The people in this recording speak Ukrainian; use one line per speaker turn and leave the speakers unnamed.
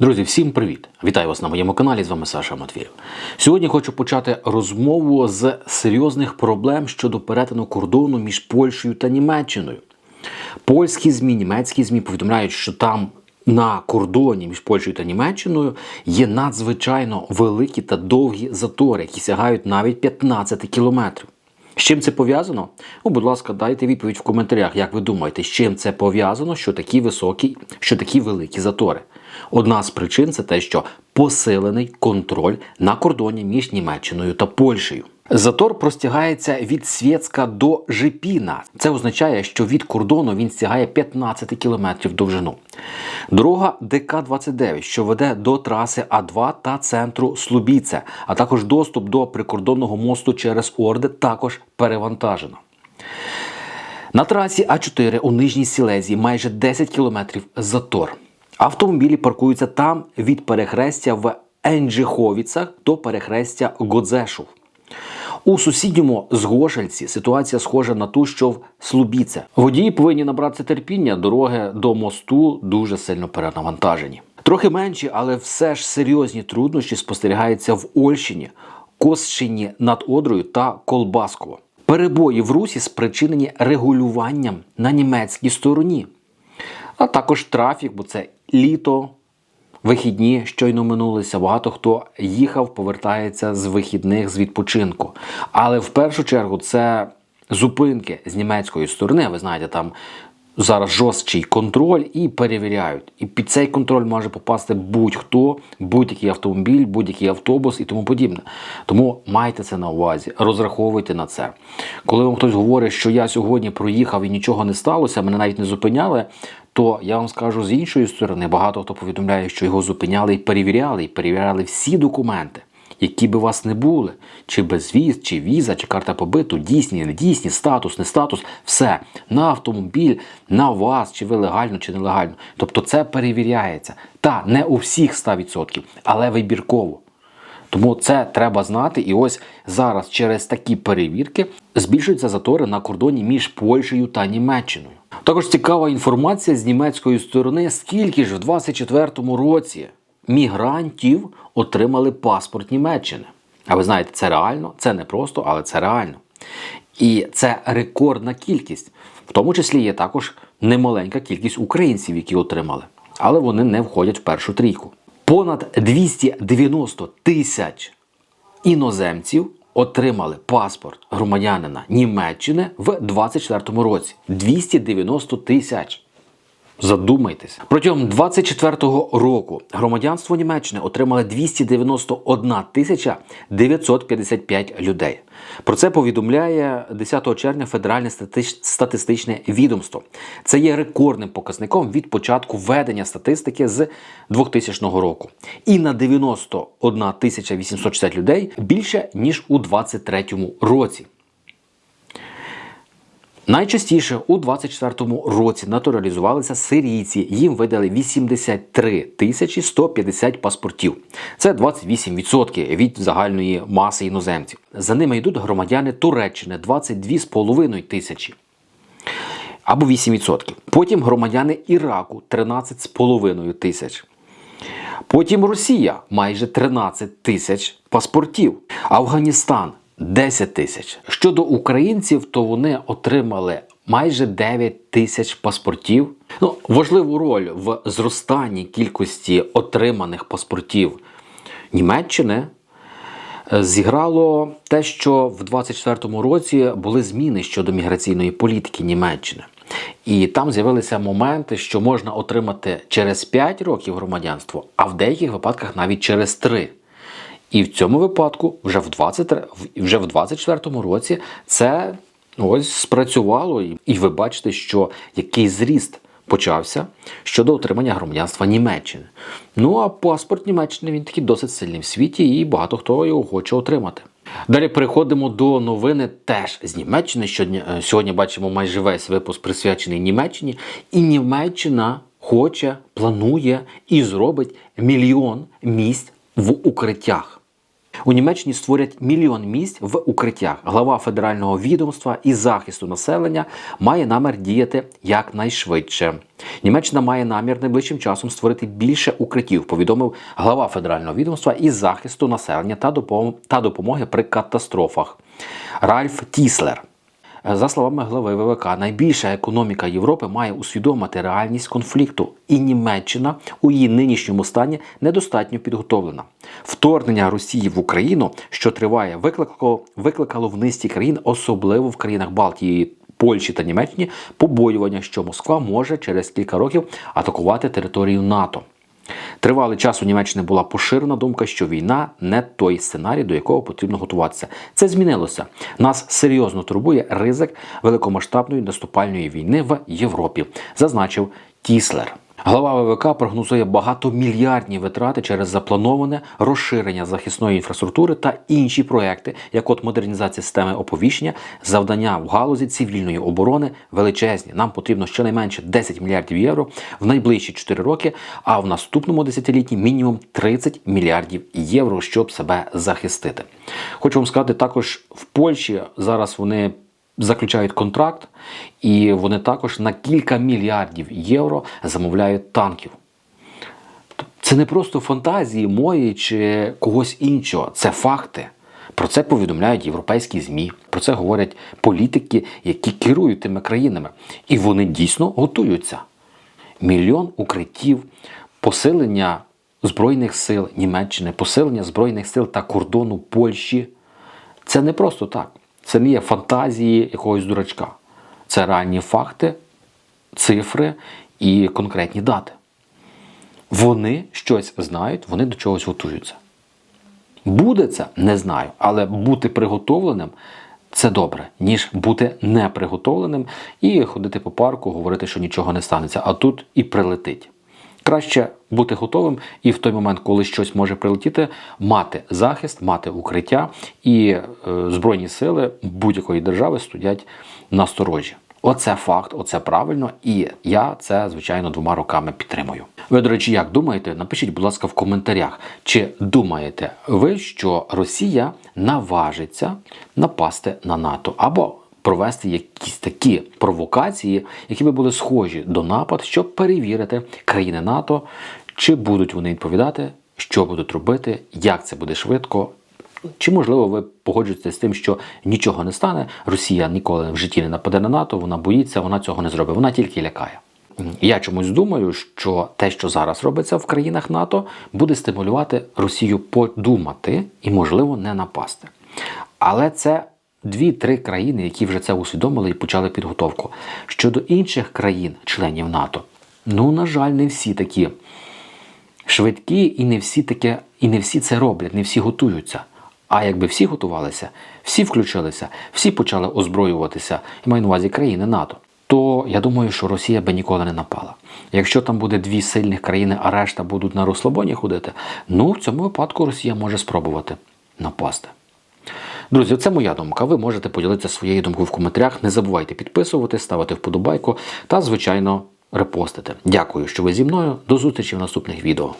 Друзі, всім привіт! Вітаю вас на моєму каналі. З вами Саша Матвієв. Сьогодні хочу почати розмову з серйозних проблем щодо перетину кордону між Польщею та Німеччиною. Польські ЗМІ, німецькі ЗМІ повідомляють, що там на кордоні між Польщею та Німеччиною є надзвичайно великі та довгі затори, які сягають навіть 15 кілометрів. З чим це пов'язано? Ну, будь ласка, дайте відповідь в коментарях, як ви думаєте, з чим це пов'язано, що такі високі, що такі великі затори. Одна з причин це те, що посилений контроль на кордоні між Німеччиною та Польщею. Затор простягається від Свєцка до Жипіна. Це означає, що від кордону він стягає 15 кілометрів довжину. Дорога ДК-29, що веде до траси А2 та центру Слубіце, а також доступ до прикордонного мосту через Орде також перевантажено. На трасі А4 у Нижній Сілезії майже 10 кілометрів затор. Автомобілі паркуються там від перехрестя в Енджиховіцах до перехрестя Годзешув. У сусідньому Згошельці ситуація схожа на ту, що в Слубіце. Водії повинні набратися терпіння, дороги до мосту дуже сильно перенавантажені. Трохи менші, але все ж серйозні труднощі спостерігаються в Ольщині, Косщині над Одрою та Колбасково. Перебої в русі спричинені регулюванням на німецькій стороні, а також трафік, бо це літо, Вихідні щойно минулися. Багато хто їхав, повертається з вихідних з відпочинку. Але в першу чергу це зупинки з німецької сторони. Ви знаєте, там зараз жорсткий контроль і перевіряють. І під цей контроль може попасти будь-хто, будь-який автомобіль, будь-який автобус і тому подібне. Тому майте це на увазі, розраховуйте на це. Коли вам хтось говорить, що я сьогодні проїхав і нічого не сталося, мене навіть не зупиняли. То я вам скажу з іншої сторони, багато хто повідомляє, що його зупиняли і перевіряли, і перевіряли всі документи, які би вас не були, чи безвіз, чи віза, чи карта побиту, дійсні, не дійсні, статус, не статус, все на автомобіль, на вас, чи ви легально, чи нелегально. Тобто це перевіряється. Та не у всіх 100%, але вибірково. Тому це треба знати. І ось зараз через такі перевірки збільшуються затори на кордоні між Польщею та Німеччиною. Також цікава інформація з німецької сторони, скільки ж в 2024 році мігрантів отримали паспорт Німеччини. А ви знаєте, це реально, це не просто, але це реально. І це рекордна кількість. В тому числі є також немаленька кількість українців, які отримали, але вони не входять в першу трійку. Понад 290 тисяч іноземців отримали паспорт громадянина Німеччини в 2024 році. 290 тисяч. Задумайтеся. Протягом 24-го року громадянство Німеччини отримали 291 тисяча 955 людей. Про це повідомляє 10 червня Федеральне статистичне відомство. Це є рекордним показником від початку ведення статистики з 2000 року. І на 91 тисяча 860 людей більше ніж у 2023 році. Найчастіше у 24-му році натуралізувалися сирійці. Їм видали 83 тисячі 150 паспортів. Це 28% від загальної маси іноземців. За ними йдуть громадяни Туреччини 22,5 тисячі. Або 8%. Потім громадяни Іраку 13,5 тисяч. Потім Росія майже 13 тисяч паспортів. Афганістан 10 тисяч. Щодо українців, то вони отримали майже 9 тисяч паспортів. Ну, важливу роль в зростанні кількості отриманих паспортів Німеччини е, зіграло те, що в 24-му році були зміни щодо міграційної політики Німеччини. І там з'явилися моменти, що можна отримати через 5 років громадянство, а в деяких випадках навіть через 3. І в цьому випадку, вже в 20, вже в 24-му році, це ось спрацювало. І- ви бачите, що який зріст почався щодо отримання громадянства Німеччини. Ну а паспорт Німеччини він такий досить сильний в світі, і багато хто його хоче отримати. Далі переходимо до новини теж з Німеччини. Сьогодні, е, сьогодні бачимо майже весь випуск присвячений Німеччині. І Німеччина хоче, планує і зробить мільйон місць в укриттях. У Німеччині створять мільйон місць в укриттях. Глава федерального відомства і захисту населення має намір діяти якнайшвидше. Німеччина має намір найближчим часом створити більше укриттів, повідомив глава федерального відомства із захисту населення та допомоги при катастрофах Ральф Тіслер. За словами глави ВВК, найбільша економіка Європи має усвідомити реальність конфлікту, і Німеччина у її нинішньому стані недостатньо підготовлена. Вторгнення Росії в Україну, що триває, викликало, викликало в низці країн, особливо в країнах Балтії. Польщі та Німеччині побоювання, що Москва може через кілька років атакувати територію НАТО. Тривалий час у Німеччині була поширена думка, що війна не той сценарій, до якого потрібно готуватися. Це змінилося. Нас серйозно турбує ризик великомасштабної наступальної війни в Європі, зазначив Тіслер. Глава ВВК прогнозує багатомільярдні витрати через заплановане розширення захисної інфраструктури та інші проекти, як от модернізація системи оповіщення, завдання в галузі цивільної оборони величезні. Нам потрібно щонайменше 10 мільярдів євро в найближчі 4 роки, а в наступному десятилітті мінімум 30 мільярдів євро, щоб себе захистити. Хочу вам сказати, також в Польщі зараз вони заключають контракт, і вони також на кілька мільярдів євро замовляють танків. Це не просто фантазії мої чи когось іншого, це факти. Про це повідомляють європейські ЗМІ, про це говорять політики, які керують тими країнами. І вони дійсно готуються. Мільйон укриттів, посилення Збройних сил Німеччини, посилення Збройних сил та кордону Польщі. Це не просто так. Це не є фантазії якогось дурачка. Це реальні факти, цифри і конкретні дати. Вони щось знають, вони до чогось готуються. Буде це, не знаю, але бути приготовленим це добре, ніж бути неприготовленим і ходити по парку, говорити, що нічого не станеться, а тут і прилетить. Краще бути готовим і в той момент, коли щось може прилетіти, мати захист, мати укриття, і е, збройні сили будь-якої держави стоять на сторожі. Оце факт, оце правильно, і я це звичайно двома руками підтримую. Ви, до речі, як думаєте? Напишіть, будь ласка, в коментарях, чи думаєте ви, що Росія наважиться напасти на НАТО або провести якісь такі провокації, які би були схожі до напад, щоб перевірити країни НАТО, чи будуть вони відповідати, що будуть робити, як це буде швидко. Чи можливо ви погоджуєтеся з тим, що нічого не стане? Росія ніколи в житті не нападе на НАТО, вона боїться, вона цього не зробить, вона тільки лякає. Я чомусь думаю, що те, що зараз робиться в країнах НАТО, буде стимулювати Росію подумати і, можливо, не напасти. Але це дві-три країни, які вже це усвідомили і почали підготовку. Щодо інших країн, членів НАТО, ну, на жаль, не всі такі швидкі, і не всі таке, і не всі це роблять, не всі готуються. А якби всі готувалися, всі включилися, всі почали озброюватися, і маю на увазі країни НАТО, то я думаю, що Росія би ніколи не напала. Якщо там буде дві сильних країни, а решта будуть на розслабоні ходити, ну в цьому випадку Росія може спробувати напасти. Друзі, це моя думка. Ви можете поділитися своєю думкою в коментарях. Не забувайте підписувати, ставити вподобайку та, звичайно, репостити. Дякую, що ви зі мною. До зустрічі в наступних відео.